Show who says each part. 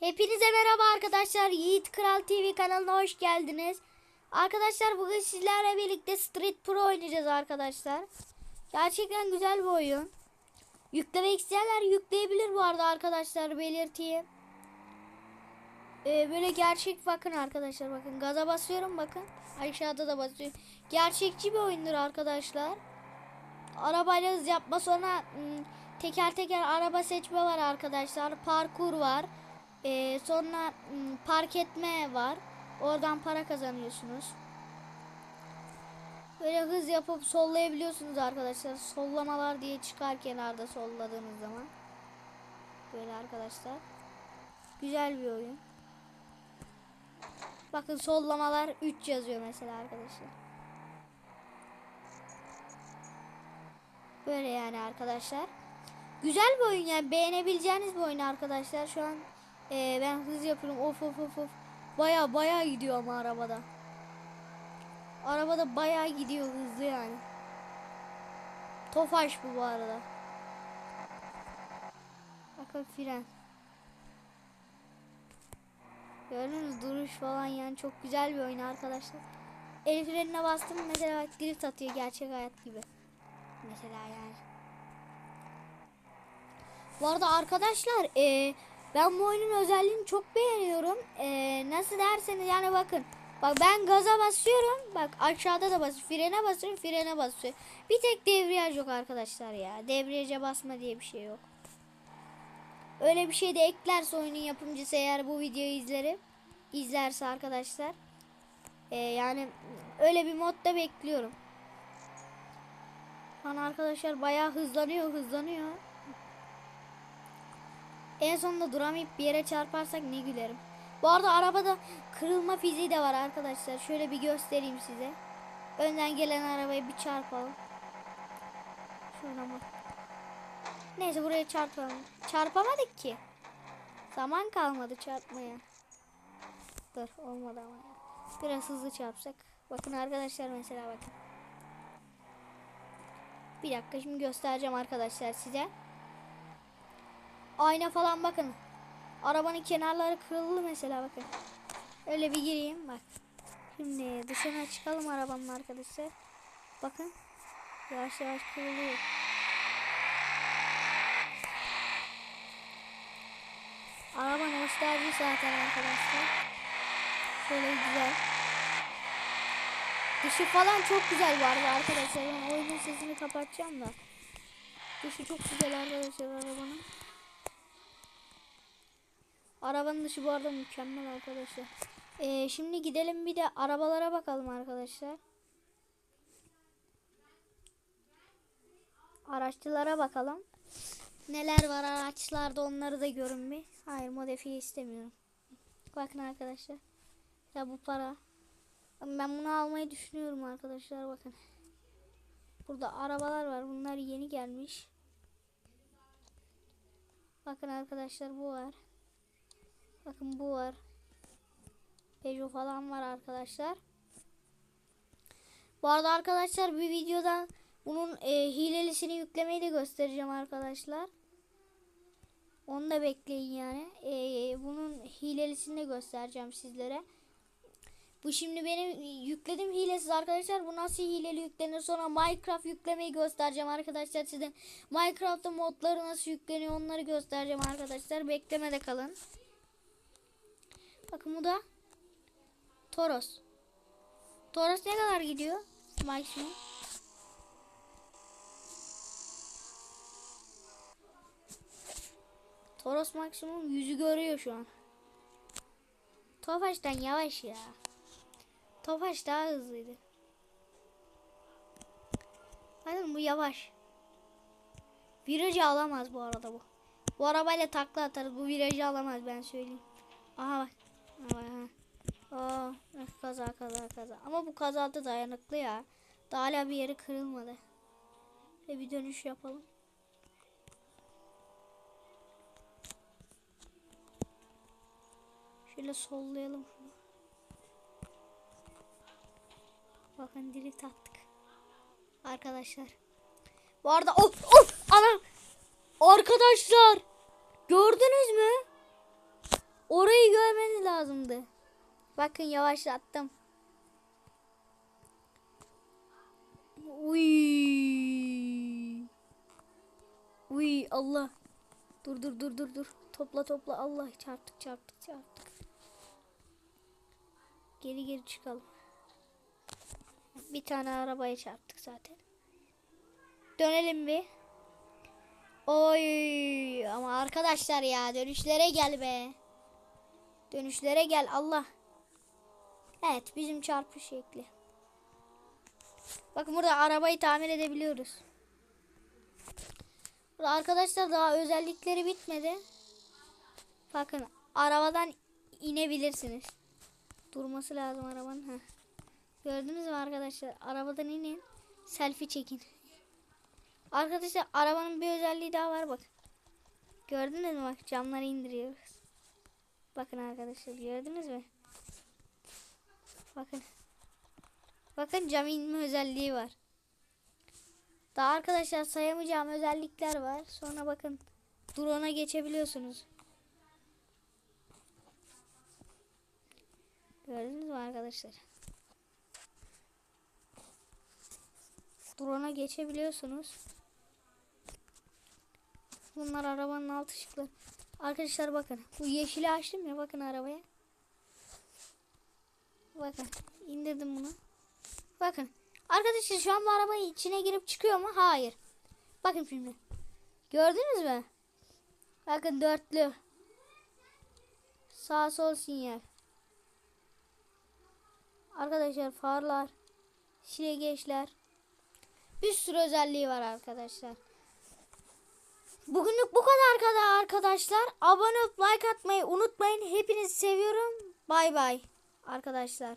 Speaker 1: Hepinize merhaba arkadaşlar. Yiğit Kral TV kanalına hoş geldiniz. Arkadaşlar bugün sizlerle birlikte Street Pro oynayacağız arkadaşlar. Gerçekten güzel bir oyun. Yüklemek isteyenler yükleyebilir bu arada arkadaşlar belirteyim. Ee, böyle gerçek bakın arkadaşlar bakın gaza basıyorum bakın. Aşağıda da basıyorum. Gerçekçi bir oyundur arkadaşlar. Arabayla hız yapma sonra ım, teker teker araba seçme var arkadaşlar. Parkur var. Ee, sonra ım, park etme var. Oradan para kazanıyorsunuz. Böyle hız yapıp sollayabiliyorsunuz arkadaşlar. Sollamalar diye çıkar kenarda solladığınız zaman. Böyle arkadaşlar. Güzel bir oyun. Bakın sollamalar 3 yazıyor mesela arkadaşlar. Böyle yani arkadaşlar. Güzel bir oyun yani beğenebileceğiniz bir oyun arkadaşlar. Şu an e, ben hız yapıyorum. Of of of of. Baya baya gidiyor ama arabada. Arabada baya gidiyor hızlı yani. Tofaş bu bu arada. Bakın fren. Gördünüz duruş falan yani çok güzel bir oyun arkadaşlar. El frenine bastım mesela bak drift atıyor gerçek hayat gibi. Mesela yani. Bu arada arkadaşlar e, ben bu oyunun özelliğini çok beğeniyorum. E, nasıl derseniz yani bakın. Bak ben gaza basıyorum. Bak aşağıda da basıyorum. Frene basıyorum. Frene basıyorum. Bir tek debriyaj yok arkadaşlar ya. Debriyaja basma diye bir şey yok. Öyle bir şey de eklerse oyunun yapımcısı eğer bu videoyu izlerim. izlerse arkadaşlar. E, yani öyle bir modda bekliyorum. Hani arkadaşlar bayağı hızlanıyor hızlanıyor. En sonunda duramayıp bir yere çarparsak ne gülerim. Bu arada arabada kırılma fiziği de var arkadaşlar. Şöyle bir göstereyim size. Önden gelen arabaya bir çarpalım. Şuna bak. Neyse buraya çarpalım. Çarpamadık ki. Zaman kalmadı çarpmaya. Dur olmadı ama. Biraz hızlı çarpsak. Bakın arkadaşlar mesela bakın. Bir dakika şimdi göstereceğim arkadaşlar size. Ayna falan bakın. Arabanın kenarları kırıldı mesela bakın. Öyle bir gireyim bak. Şimdi dışına çıkalım arabanın arkadaşlar. Bakın. Yavaş yavaş kırılıyor. Araba nostalji zaten arkadaşlar. Şöyle güzel. Dışı falan çok güzel vardı arkadaşlar. Yani oyunun sesini kapatacağım da. Dışı çok güzel arkadaşlar arabanın. Arabanın dışı bu arada mükemmel arkadaşlar. Ee, şimdi gidelim bir de arabalara bakalım arkadaşlar. Araççılara bakalım. Neler var araçlarda onları da görün bir. Hayır modifiye istemiyorum. Bakın arkadaşlar. Ya bu para. Ben bunu almayı düşünüyorum arkadaşlar bakın. Burada arabalar var. Bunlar yeni gelmiş. Bakın arkadaşlar bu var. Bakın bu var. Peugeot falan var arkadaşlar. Bu arada arkadaşlar bir videoda bunun e, hilelisini yüklemeyi de göstereceğim arkadaşlar. Onu da bekleyin yani. E, bunun hilelisini de göstereceğim sizlere. Bu şimdi benim yükledim hilesiz arkadaşlar. Bu nasıl hileli yüklenir? Sonra Minecraft yüklemeyi göstereceğim arkadaşlar size. Minecraft'ta modları nasıl yükleniyor onları göstereceğim arkadaşlar. Beklemede kalın. Bakın bu da Toros. Toros ne kadar gidiyor? Maksimum. Toros maksimum yüzü görüyor şu an. Tofaş'tan yavaş ya. Tofaş daha hızlıydı. Bakın bu yavaş. Virajı alamaz bu arada bu. Bu arabayla takla atarız. Bu virajı alamaz ben söyleyeyim. Aha bak. Aa, kaza kaza kaza. Ama bu kazada dayanıklı ya. Daha hala bir yeri kırılmadı. Ve bir dönüş yapalım. Şöyle sollayalım. Bakın drift attık. Arkadaşlar. Bu arada of of ana. Arkadaşlar. Gördünüz mü? Orayı görmeniz lazımdı. Bakın yavaşlattım. Uy. Uy Allah. Dur dur dur dur dur. Topla topla Allah çarptık çarptık çarptık. Geri geri çıkalım. Bir tane arabaya çarptık zaten. Dönelim bir. Oy ama arkadaşlar ya dönüşlere gel be. Dönüşlere gel Allah. Evet bizim çarpış şekli. Bakın burada arabayı tamir edebiliyoruz. Burada arkadaşlar daha özellikleri bitmedi. Bakın arabadan inebilirsiniz. Durması lazım arabanın. Heh. Gördünüz mü arkadaşlar? Arabadan inin. Selfie çekin. Arkadaşlar arabanın bir özelliği daha var bak. Gördünüz mü bak camları indiriyoruz. Bakın arkadaşlar gördünüz mü? Bakın. Bakın cam inme özelliği var. Daha arkadaşlar sayamayacağım özellikler var. Sonra bakın drone'a geçebiliyorsunuz. Gördünüz mü arkadaşlar? Drone'a geçebiliyorsunuz. Bunlar arabanın alt ışıkları. Arkadaşlar bakın. Bu yeşili açtım ya bakın arabaya. Bakın indirdim bunu. Bakın. Arkadaşlar şu an bu araba içine girip çıkıyor mu? Hayır. Bakın şimdi. Gördünüz mü? Bakın dörtlü. Sağ sol sinyal. Arkadaşlar farlar. Silegeçler. Bir sürü özelliği var arkadaşlar. Bugünlük bu kadar kadar arkadaşlar. Abone olup like atmayı unutmayın. Hepinizi seviyorum. Bay bay arkadaşlar.